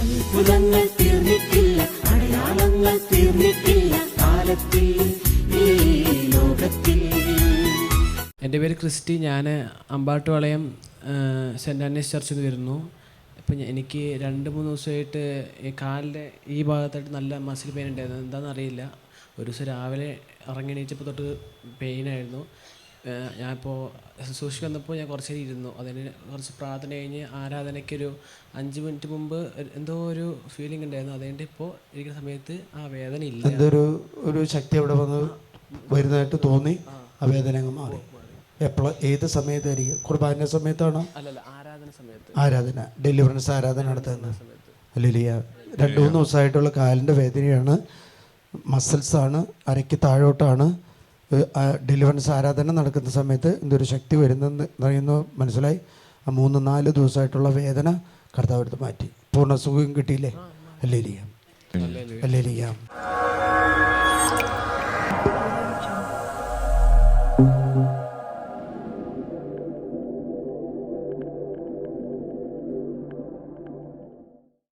അത്ഭുതങ്ങൾ തീർന്നിട്ടില്ല അടയാളങ്ങൾ തീർന്നിട്ടില്ല കാലത്തിൽ എന്റെ പേര് ക്രിസ്റ്റി ഞാൻ അമ്പാട്ടുവളയം സെന്റ് ആൻഡ്രീസ് ചർച്ചിൽ നിന്ന് വരുന്നു. ഇപ്പം എനിക്ക് രണ്ട് മൂന്ന് ദിവസമായിട്ട് ഈ കാലിന്റെ ഈ ഭാഗത്തായിട്ട് നല്ല മസിൽ പെയിൻ ഉണ്ടായിരുന്നു. എന്താണെന്ന് അറിയില്ല. ഒരു ദിവസം രാവിലെ ഇറങ്ങി എണീച്ചപ്പോൾ തൊട്ട് പെയിനായിരുന്നു ഞാനിപ്പോൾ ശുശ്രൂഷയ്ക്ക് വന്നപ്പോൾ ഞാൻ കുറച്ച് നേരം ഇരുന്നു. അതിന് കുറച്ച് പ്രാർത്ഥന കഴിഞ്ഞ് ആരാധനയ്ക്കൊരു അഞ്ച് മിനിറ്റ് മുമ്പ് എന്തോ ഒരു ഫീലിംഗ് ഉണ്ടായിരുന്നു. അതുകൊണ്ട് ഇപ്പോൾ ഇരിക്കുന്ന സമയത്ത് ആ വേദന ഇല്ല. എന്തൊരു ഒരു ശക്തി അവിടെ വന്ന് വരുന്നതായിട്ട് തോന്നി. ആ. വേദന അങ്ങ് മാറി. എപ്പോഴും ഏത് സമയത്തായിരിക്കും? കുർബാന സമയത്താണോ? അല്ലല്ല ആരാധന സമയത്ത്. ആരാധന ഡെലിവറൻസ് ആരാധന നടത്തുന്ന അല്ലിയ രണ്ട് മൂന്ന് ദിവസമായിട്ടുള്ള കാലിന്റെ വേദനയാണ്. മസിൽസാണ് അരയ്ക്ക് താഴോട്ടാണ്. ഡെലിവറൻസ് ആരാധന നടക്കുന്ന സമയത്ത് എന്തൊരു ശക്തി വരുന്നെന്ന് പറയുന്നു മനസ്സിലായി? ആ മൂന്ന് നാല് ദിവസമായിട്ടുള്ള വേദന കർത്താവ് എടുത്ത് മാറ്റി. പൂർണ സുഖം കിട്ടിയില്ലേ? അല്ലേലിയ അല്ലേലിയ Thank